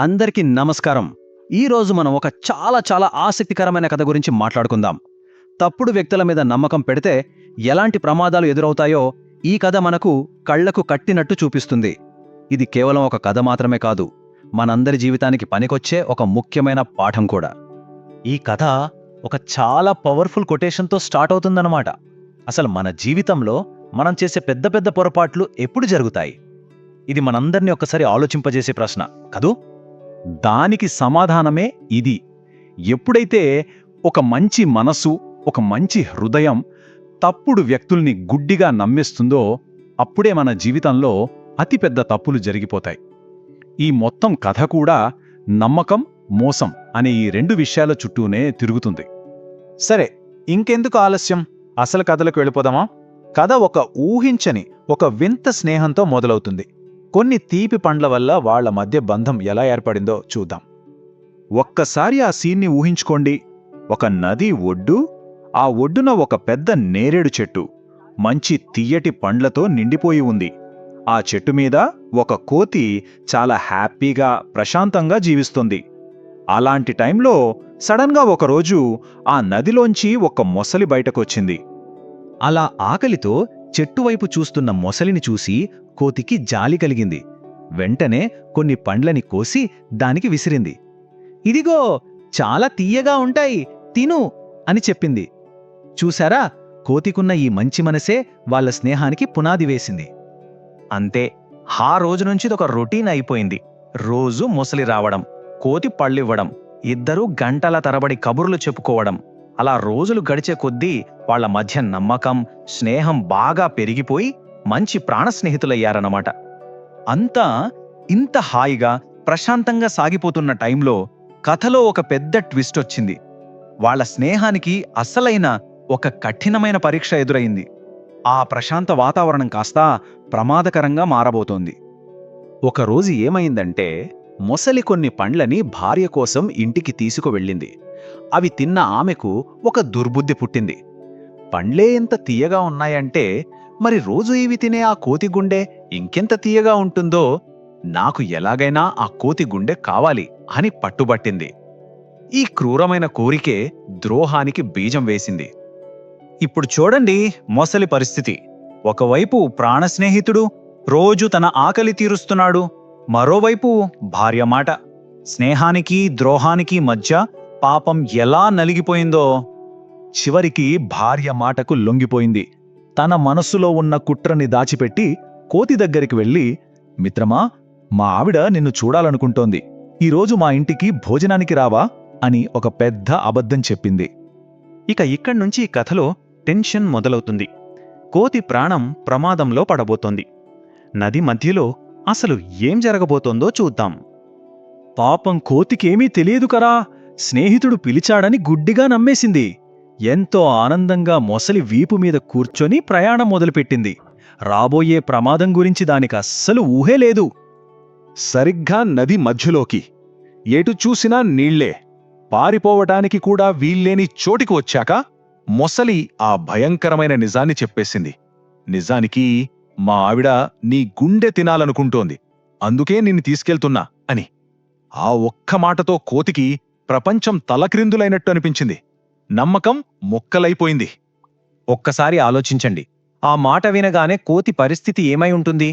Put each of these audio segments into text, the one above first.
అందరికీ నమస్కారం. ఈరోజు మనం ఒక చాలా చాలా ఆసక్తికరమైన కథ గురించి మాట్లాడుకుందాం. తప్పుడు వ్యక్తుల మీద నమ్మకం పెడితే ఎలాంటి ప్రమాదాలు ఎదురవుతాయో ఈ కథ మనకు కళ్ళకు కట్టినట్టు చూపిస్తుంది. ఇది కేవలం ఒక కథ మాత్రమే కాదు మనందరి జీవితానికి పనికొచ్చే ఒక ముఖ్యమైన పాఠం కూడా. ఈ కథ ఒక చాలా పవర్ఫుల్ కొటేషన్తో స్టార్ట్ అవుతుందన్నమాట. అసలు మన జీవితంలో మనం చేసే పెద్ద పెద్ద పొరపాట్లు ఎప్పుడు జరుగుతాయి? ఇది మనందరినీ ఒక్కసారి ఆలోచింపజేసే ప్రశ్న కదూ? దానికి సమాధానమే ఇది. ఎప్పుడైతే ఒక మంచి మనసు ఒక మంచి హృదయం తప్పుడు వ్యక్తుల్ని గుడ్డిగా నమ్మేస్తుందో అప్పుడే మన జీవితంలో అతిపెద్ద తప్పులు జరిగిపోతాయి. ఈ మొత్తం కథ కూడా నమ్మకం మోసం అనే ఈ రెండు విషయాల చుట్టూనే తిరుగుతుంది. సరే ఇంకెందుకు ఆలస్యం? అసలు కథలకు వెళ్ళిపోదామా? కథ ఒక ఊహించని ఒక వింత స్నేహంతో మొదలవుతుంది. కొన్ని తీపి పండ్ల వల్ల వాళ్ళ మధ్య బంధం ఎలా ఏర్పడిందో చూద్దాం. ఒక్కసారి ఆ సీన్ని ఊహించుకోండి. ఒక నది ఒడ్డు ఆ ఒడ్డున ఒక పెద్ద నేరేడు చెట్టు మంచి తీయటి పండ్లతో నిండిపోయి ఉంది. ఆ చెట్టు మీద ఒక కోతి చాలా హ్యాపీగా ప్రశాంతంగా జీవిస్తుంది. అలాంటి టైంలో సడన్గా ఒకరోజు ఆ నదిలోంచి ఒక మొసలి బయటకొచ్చింది. అలా ఆకలితో చెట్టువైపు చూస్తున్న మొసలిని చూసి కోతికి జాలి కలిగింది. వెంటనే కొన్ని పండ్లని కోసి దానికి విసిరింది. ఇదిగో చాలా తీయగా ఉంటాయి తిను అని చెప్పింది. చూశారా కోతికున్న ఈ మంచి మనసే వాళ్ళ స్నేహానికి పునాది వేసింది. అంతే ఆ రోజు నుంచి ఒక రొటీన్ అయిపోయింది. రోజు ముసలి రావడం కోతి పళ్ళివ్వడం ఇద్దరూ గంటల తరబడి కబుర్లు చెప్పుకోవడం. అలా రోజులు గడిచే కొద్దీ వాళ్ళ మధ్య నమ్మకం స్నేహం బాగా పెరిగిపోయి మంచి ప్రాణ స్నేహితులయ్యారన్నమాట అంతా ఇంత హాయిగా ప్రశాంతంగా సాగిపోతున్న టైంలో కథలో ఒక పెద్ద ట్విస్ట్ వచ్చింది. వాళ్ళ స్నేహానికి అసలైన ఒక కఠినమైన పరీక్ష ఎదురైంది. ఆ ప్రశాంత వాతావరణం కాస్త ప్రమాదకరంగా మారబోతోంది. ఒకరోజు ఏమైందంటే మొసలి కొన్ని పండ్లని భార్య కోసం ఇంటికి తీసుకువెళ్ళింది. అవి తిన్న ఆమెకు ఒక దుర్బుద్ధి పుట్టింది. పండ్లే ఇంత తీయగా ఉన్నాయంటే మరి రోజు ఇవి తినే ఆ కోతి గుండె ఇంకెంత తీయగా ఉంటుందో నాకు ఎలాగైనా ఆ కోతి గుండె కావాలి అని పట్టుబట్టింది. ఈ క్రూరమైన కోరికే ద్రోహానికి బీజం వేసింది. ఇప్పుడు చూడండి మొసలి పరిస్థితి. ఒకవైపు ప్రాణ స్నేహితుడు రోజు తన ఆకలి తీరుస్తున్నాడు మరోవైపు భార్య మాట. స్నేహానికి ద్రోహానికి మధ్య పాపం ఎలా నలిగిపోయిందో చివరికి భార్య మాటకు లొంగిపోయింది. తన మనస్సులో ఉన్న కుట్రని దాచిపెట్టి కోతి దగ్గరికి వెళ్ళి మిత్రమా మా ఆవిడ నిన్ను చూడాలనుకుంటోంది. ఈరోజు మా ఇంటికి భోజనానికి రావా? అని ఒక పెద్ద అబద్ధం చెప్పింది. ఇక ఇక్కడ్నుంచి ఈ కథలో టెన్షన్ మొదలవుతుంది. కోతి ప్రాణం ప్రమాదంలో పడబోతోంది. నది మధ్యలో అసలు ఏం జరగబోతోందో చూద్దాం. పాపం కోతికేమీ తెలియదు కరా. స్నేహితుడు పిలిచాడని గుడ్డిగా నమ్మేసింది. ఎంతో ఆనందంగా మొసలి వీపు మీద కూర్చొని ప్రయాణం మొదలుపెట్టింది. రాబోయే ప్రమాదం గురించి దానికి అస్సలు ఊహే లేదు. సరిగ్గా నది మధ్యలోకి. ఎటు చూసినా నీళ్ళే. పారిపోవటానికి కూడా వీల్లేని చోటికి వచ్చాక మొసలి ఆ భయంకరమైన నిజాన్ని చెప్పేసింది. నిజానికి మా ఆవిడ నీ గుండె తినాలనుకుంటోంది. అందుకే నిన్ను తీసుకెళ్తున్నా అని. ఆ ఒక్క మాటతో కోతికి ప్రపంచం తలక్రిందులైనట్టు అనిపించింది. నమ్మకం మొక్కలైపోయింది. ఒక్కసారి ఆలోచించండి. ఆ మాట వినగానే కోతి పరిస్థితి ఏమై ఉంటుంది?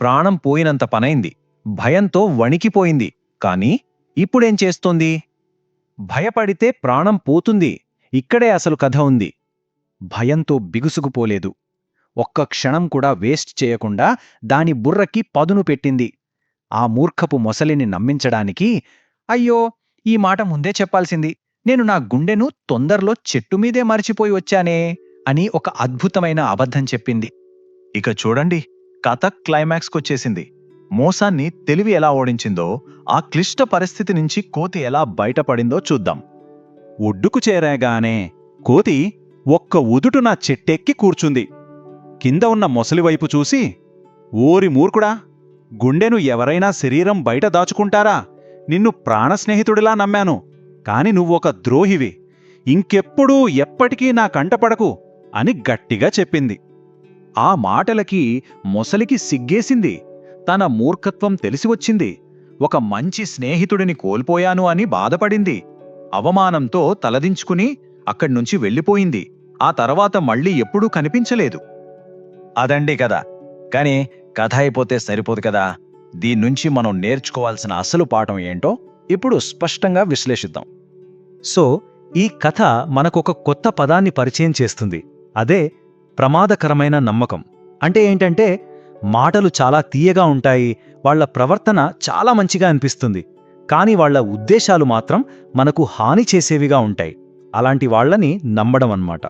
ప్రాణం పోయినంత పనైంది. భయంతో వణికిపోయింది. కాని ఇప్పుడేం చేస్తోంది? భయపడితే ప్రాణం పోతుంది. ఇక్కడే అసలు కథ ఉంది. భయంతో బిగుసుకుపోలేదు. ఒక్క క్షణం కూడా వేస్ట్ చేయకుండా దాని బుర్రకి పదును పెట్టింది. ఆ మూర్ఖపు మొసలిని నమ్మించడానికి అయ్యో! ఈ మాట ముందే చెప్పాల్సింది. నేను నా గుండెను తొందరలో చెట్టు మీదే మరిచిపోయి వచ్చానే అని ఒక అద్భుతమైన అబద్ధం చెప్పింది. ఇక చూడండి కథ క్లైమాక్స్కొచ్చేసింది. మోసాన్ని తెలివి ఎలా ఓడించిందో ఆ క్లిష్ట పరిస్థితి నుంచి కోతి ఎలా బయటపడిందో చూద్దాం. ఒడ్డుకు చేరాగానే కోతి ఒక్క ఉదుటు నా చెట్టెక్కి కూర్చుంది. కింద ఉన్న మొసలి వైపు చూసి ఓరి మూర్ఖుడా గుండెను ఎవరైనా శరీరం బయట దాచుకుంటారా? నిన్ను ప్రాణ స్నేహితుడిలా నమ్మాను. కాని నువ్వొక ద్రోహివి. ఇంకెప్పుడూ ఎప్పటికీ నా కంటపడకు అని గట్టిగా చెప్పింది. ఆ మాటలకి మొసలికి సిగ్గేసింది. తన మూర్ఖత్వం తెలిసివచ్చింది. ఒక మంచి స్నేహితుడిని కోల్పోయాను అని బాధపడింది. అవమానంతో తలదించుకుని అక్కడ్నుంచి వెళ్ళిపోయింది. ఆ తర్వాత మళ్ళీ ఎప్పుడూ కనిపించలేదు. అదండి కదా కానీ కథ అయిపోతే సరిపోదు కదా. దీన్నుంచి మనం నేర్చుకోవాల్సిన అసలు పాఠం ఏంటో ఇప్పుడు స్పష్టంగా విశ్లేషిద్దాం. సో ఈ కథ మనకొక కొత్త పదాన్ని పరిచయం చేస్తుంది. అదే ప్రమాదకరమైన నమ్మకం. అంటే ఏంటంటే మాటలు చాలా తీయగా ఉంటాయి వాళ్ళ ప్రవర్తన చాలా మంచిగా అనిపిస్తుంది. కానీ వాళ్ళ ఉద్దేశాలు మాత్రం మనకు హాని చేసేవిగా ఉంటాయి. అలాంటి వాళ్ళని నమ్మడం అన్నమాట.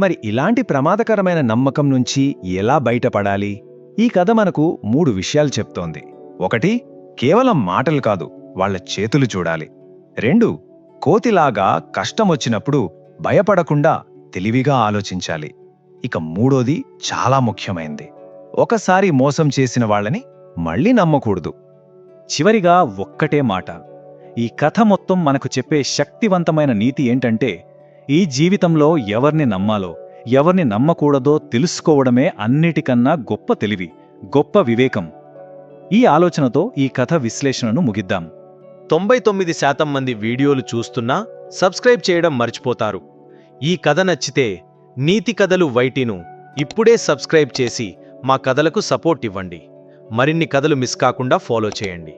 మరి ఇలాంటి ప్రమాదకరమైన నమ్మకం నుంచి ఎలా బయటపడాలి? ఈ కథ మనకు మూడు విషయాలు చెప్తోంది. ఒకటి కేవలం మాటలు కాదు వాళ్ళ చేతులు చూడాలి. రెండు కోతిలాగా కష్టమొచ్చినప్పుడు భయపడకుండా తెలివిగా ఆలోచించాలి. ఇక మూడోది చాలా ముఖ్యమైంది. ఒకసారి మోసం చేసిన వాళ్ళని మళ్ళీ నమ్మకూడదు. చివరిగా ఒక్కటే మాట. ఈ కథ మొత్తం మనకు చెప్పే శక్తివంతమైన నీతి ఏంటంటే ఈ జీవితంలో ఎవర్ని నమ్మాలో ఎవరిని నమ్మకూడదో తెలుసుకోవడమే అన్నిటికన్నా గొప్ప తెలివి గొప్ప వివేకం. ఈ ఆలోచనతో ఈ కథ విశ్లేషణను ముగిద్దాం. తొంభై తొమ్మిది శాతం మంది వీడియోలు చూస్తున్నా సబ్స్క్రైబ్ చేయడం మర్చిపోతారు. ఈ కథ నచ్చితే నీతి కథలు వైటీను ఇప్పుడే సబ్స్క్రైబ్ చేసి మా కథలకు సపోర్ట్ ఇవ్వండి. మరిన్ని కథలు మిస్ కాకుండా ఫాలో చేయండి.